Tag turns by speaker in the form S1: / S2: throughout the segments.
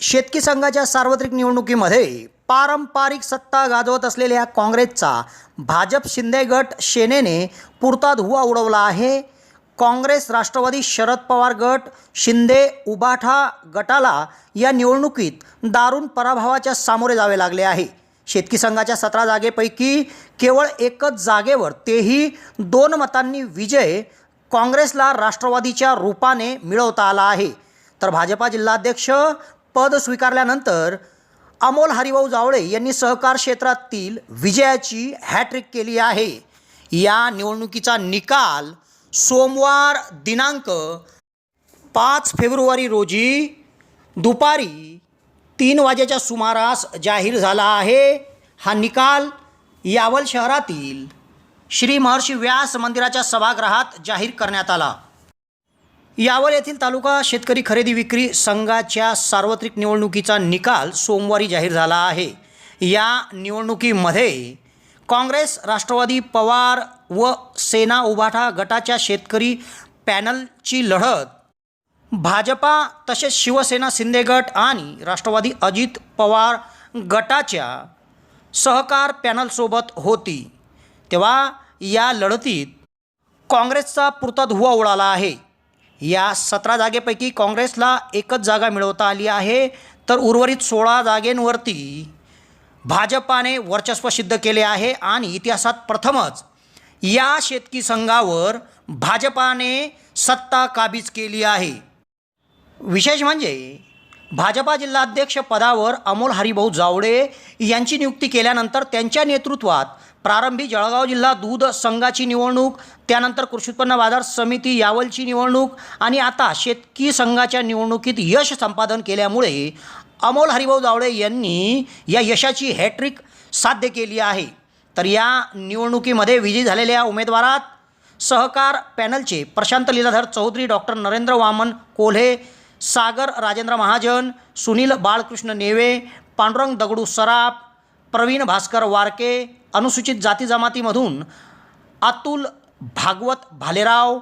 S1: शेतकी संघाच्या सार्वत्रिक निवडणुकीमध्ये पारंपरिक सत्ता गाजवत असलेल्या काँग्रेसचा भाजप शिंदे गट सेनेने पुरता धुवा उडवला आहे. काँग्रेस राष्ट्रवादी शरद पवार गट शिंदे उबाठा गटाला या निवडणुकीत दारुण पराभवाच्या सामोरे जावे लागले आहे. शेतकी संघाच्या सतरा जागेपैकी केवळ एकच जागेवर तेही दोन मतांनी विजय काँग्रेसला राष्ट्रवादीच्या रूपाने मिळवता आला आहे. तर भाजपा जिल्हाध्यक्ष पद स्वीकारल्यानंतर अमोल हरिभाऊ जावळे यांनी सहकार क्षेत्रातील विजयाची हॅट्रिक केली आहे. या निवडणुकीचा निकाल सोमवार दिनांक पाच फेब्रुवारी रोजी दुपारी तीन वाजेच्या सुमारास जाहीर झाला आहे. हा निकाल यावल शहरातील श्री महर्षी व्यास मंदिराच्या सभागृहात जाहीर करण्यात आला. यावर येथील तालुका शेतकरी खरेदी विक्री संघाच्या सार्वत्रिक निवडणुकीचा निकाल सोमवारी जाहीर झाला आहे. या निवडणुकीमध्ये काँग्रेस राष्ट्रवादी पवार व सेना उभाठा गटाच्या शेतकरी पॅनलची लढत भाजपा तसेच शिवसेना शिंदे गट आणि राष्ट्रवादी अजित पवार गटाच्या सहकार पॅनलसोबत होती. तेव्हा या लढतीत काँग्रेसचा पुरता धुवा उडाला आहे. या सतरा जागेपैकी काँग्रेसला एकच जागा मिळवता आली आहे. तर उर्वरित सोळा जागेंवरती भाजपाने वर्चस्व सिद्ध केले आहे आणि इतिहासात प्रथमच या शेतकी संघावर भाजपाने सत्ता काबीज केली आहे. विशेष म्हणजे भाजपा जिल्हाध्यक्ष पदावर अमोल हरिभाऊ जावडे यांची नियुक्ती केल्यानंतर त्यांच्या नेतृत्वात प्रारंभी जळगाव जिल्हा दूध संघाची निवडणूक त्यानंतर कृषी उत्पन्न बाजार समिती यावलची निवडणूक आणि आता शेतकी संघाच्या निवडणुकीत यश संपादन केल्यामुळे अमोल हरिभाऊ जावडे यांनी या यशाची हॅट्रिक साध्य केली आहे. तर या निवडणुकीमध्ये विजयी झालेल्या उमेदवारात सहकार पॅनलचे प्रशांत लीलाधर चौधरी डॉक्टर नरेंद्र वामन कोल्हे सागर राजेंद्र महाजन सुनील बाळकृष्ण नेवे पांडुरंग दगडू सराफ प्रवीण भास्कर वारके अनुसूचित जाती जमातीमधून अतुल भागवत भालेराव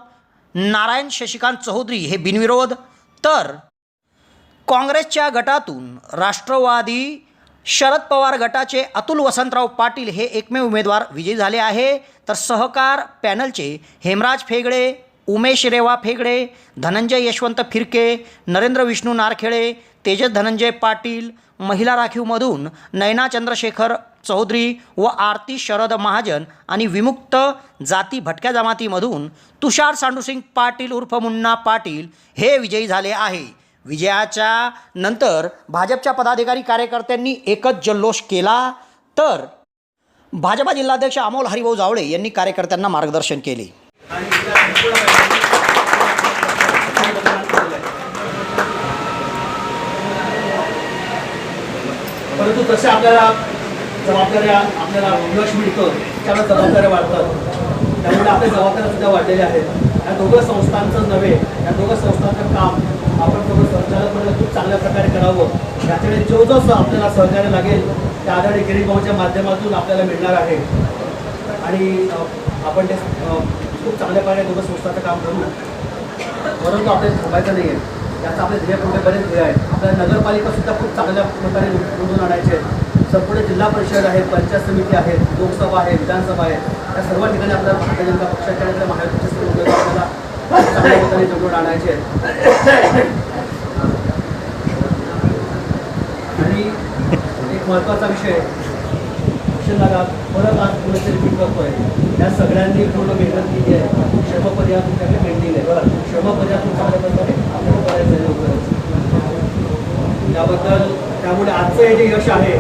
S1: नारायण शशिकांत चौधरी हे बिनविरोध. तर काँग्रेसच्या गटातून राष्ट्रवादी शरद पवार गटाचे अतुल वसंतराव पाटील हे एकमेव उमेदवार विजयी झाले आहे. तर सहकार पॅनलचे हेमराज फेगडे उमेश रेवा फेगडे धनंजय यशवंत फिरके नरेंद्र विष्णू नारखेडे तेजस धनंजय पाटील महिला राखीवमधून नयना चंद्रशेखर चौधरी व आरती शरद महाजन आणि विमुक्त जाती भटक्या जमातीमधून तुषार सांडूसिंग पाटील उर्फ मुन्ना पाटील हे विजयी झाले आहे. विजयाच्या नंतर भाजपच्या पदाधिकारी कार्यकर्त्यांनी एकच जल्लोष केला तर भाजपा जिल्हाध्यक्ष अमोल हरिभाऊ जावळे यांनी कार्यकर्त्यांना मार्गदर्शन केले.
S2: परंतु तसे आपल्याला जबाबदाऱ्या आपल्याला यश मिळतं त्याला जबाबदाऱ्या वाढतात. त्यामुळे आपल्या जबाबदाऱ्या सुद्धा वाढलेल्या आहेत. या दोघं संस्थांचं नव्हे या दोघं संस्थांचं काम आपण दोघं संचालकमंडळ खूप चांगल्या प्रकारे करावं. याच्याकडे जो जो आपल्याला सहकार्य लागेल त्या आधारे गिरीभाऊच्या माध्यमातून आपल्याला मिळणार आहे. आणि आपण ते खूप चांगल्या प्रकारे दोघं संस्थांचं काम करू. परंतु आपल्याला थांबायचं नाही आहे याचा आपले ध्येय पुढे बरेच ध्येय आहेत. आपल्या नगरपालिकासुद्धा खूप चांगल्या प्रकारे निवडून आणायचे आहेत. संपूर्ण जिल्हा परिषद आहेत पंचायत समिती आहेत लोकसभा आहे विधानसभा आहे. या सर्व ठिकाणी आपल्या भारतीय जनता पक्षाच्या आणि महायुतीचे सर्व उमेदवार आपल्याला चांगल्या प्रकारे निवडून आणायचे आहेत. आणि एक महत्त्वाचा विषय शिक्षणाला परत आज पुढे रिपीट करतोय या सगळ्यांनी पूर्ण मेहनत केली आहे. श्रमपर्याय तुमच्याकडे पेंडिंग आहे बरं श्रमपर्याय तुम्ही चांगल्या प्रकारे आपल्याला करायचं आहे लवकरच. त्याबद्दल त्यामुळे आजचं हे जे यश आहे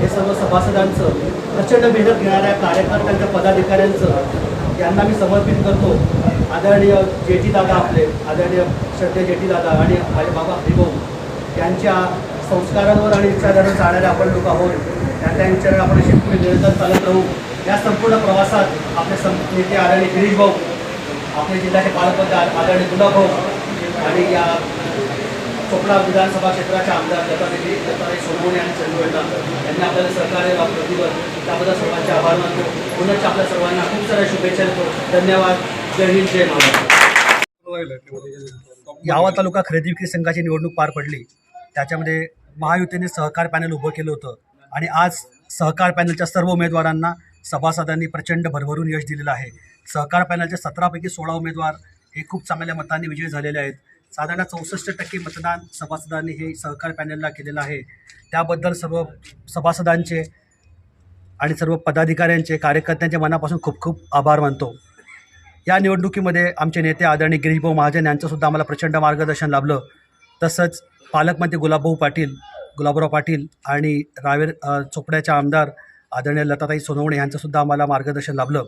S2: हे सर्व सभासदांचं प्रचंड मेहनत घेणाऱ्या कार्यकर्त्यांच्या पदाधिकाऱ्यांचं यांना मी समर्पित करतो. आदरणीय जेठी दादा आपले आदरणीय श्रद्धे जेठी दादा आणि माझे बाबा हरिभाऊ यांच्या संस्कारांवर आणि विचारांवर जाणारे आपण लोक आहोत. त्या त्या आपण शेतकरी निरंतर चालत राहू. या संपूर्ण प्रवासात आपले सं नेते आदरणीय गिरीश भाऊ आपले जिल्ह्याचे पालकमंत्री आ- आदरणीय गुलाब भाऊ आणि या कोकणा विधानसभा क्षेत्राच्या आमदार दत्तादेवी दत्तादेवी सोनवणे आणि चंदू यांनी आपल्याला सहकार्य प्रतिभर त्याबद्दल सर्वांचे आभार मानतो. पुनश्च आपल्या सर्वांना खूप साऱ्या शुभेच्छा देतो. धन्यवाद. जय हिंद जय महाराष्ट्र. यावा तालुका खरेदी विक्री संघाची निवडणूक पार पडली. त्याच्यामध्ये महायुतीने सहकार पॅनल उभं केलं होतं. आणि आज सहकार पॅनलच्या सर्व उमेदवारांना सभासदांनी प्रचंड भरभरून यश दिलेलं आहे. सहकार पॅनलच्या सतरापैकी सोळा उमेदवार हे खूप चांगल्या मतांनी विजयी झालेले आहेत. साधारण चौसष्ट टक्के मतदान सभासदांनी हे सहकार पॅनलला केलेलं आहे. त्याबद्दल सर्व सभासदांचे आणि सर्व पदाधिकाऱ्यांचे कार्यकर्त्यांच्या मनापासून खूप खूप आभार मानतो. या निवडणुकीमध्ये आमचे नेते आदरणीय गिरीशभाऊ महाजन यांचंसुद्धा आम्हाला प्रचंड मार्गदर्शन लाभलं. तसंच पालकमंत्री गुलाबभाऊ पाटील गुलाबराव पाटील आणि रावेर चोपड्याच्या आमदार आदरणीय लताताई सोनवणे यांचंसुद्धा आम्हाला मार्गदर्शन लाभलं.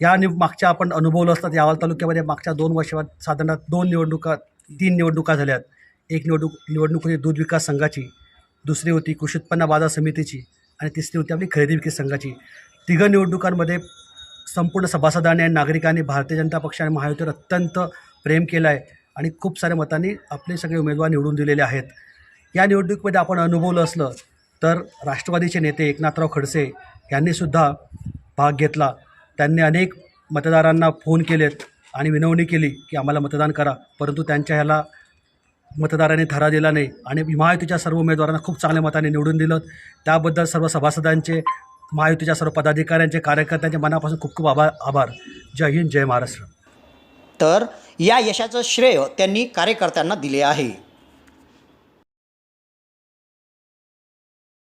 S2: या नि मागच्या आपण अनुभवलं असतात यावाल तालुक्यामध्ये मागच्या दोन वर्षात साधारणतः दोन निवडणुका तीन निवडणुका झाल्यात. एक निवडणूक निवडणूक होती दूध विकास संघाची दुसरी होती कृषी उत्पन्न बाजार समितीची आणि तिसरी होती आपली खरेदी विक्री संघाची. तिघं निवडणुकांमध्ये संपूर्ण सभासदांनी आणि नागरिकांनी भारतीय जनता पक्ष आणि महायुतीवर अत्यंत प्रेम केलं आहे आणि खूप साऱ्या मतांनी आपले सगळे उमेदवार निवडून दिलेले आहेत. या निवडणुकीमध्ये आपण अनुभवलं असलं तर राष्ट्रवादीचे नेते एकनाथराव खडसे यांनीसुद्धा भाग घेतला. त्यांनी अनेक मतदारांना फोन केलेत आणि विनवणी केली की आम्हाला मतदान करा. परंतु त्यांच्या ह्याला मतदारांनी ठरा दिला नाही आणि महायुतीच्या सर्व उमेदवारांना खूप चांगल्या मताने निवडून दिलं. त्याबद्दल सर्व सभासदांचे महायुतीच्या सर्व पदाधिकाऱ्यांचे कार्यकर्त्यांच्या मनापासून खूप खूप आभार आभार. जय हिंद जय महाराष्ट्र.
S1: तर या यशाचं श्रेय त्यांनी कार्यकर्त्यांना दिले आहे.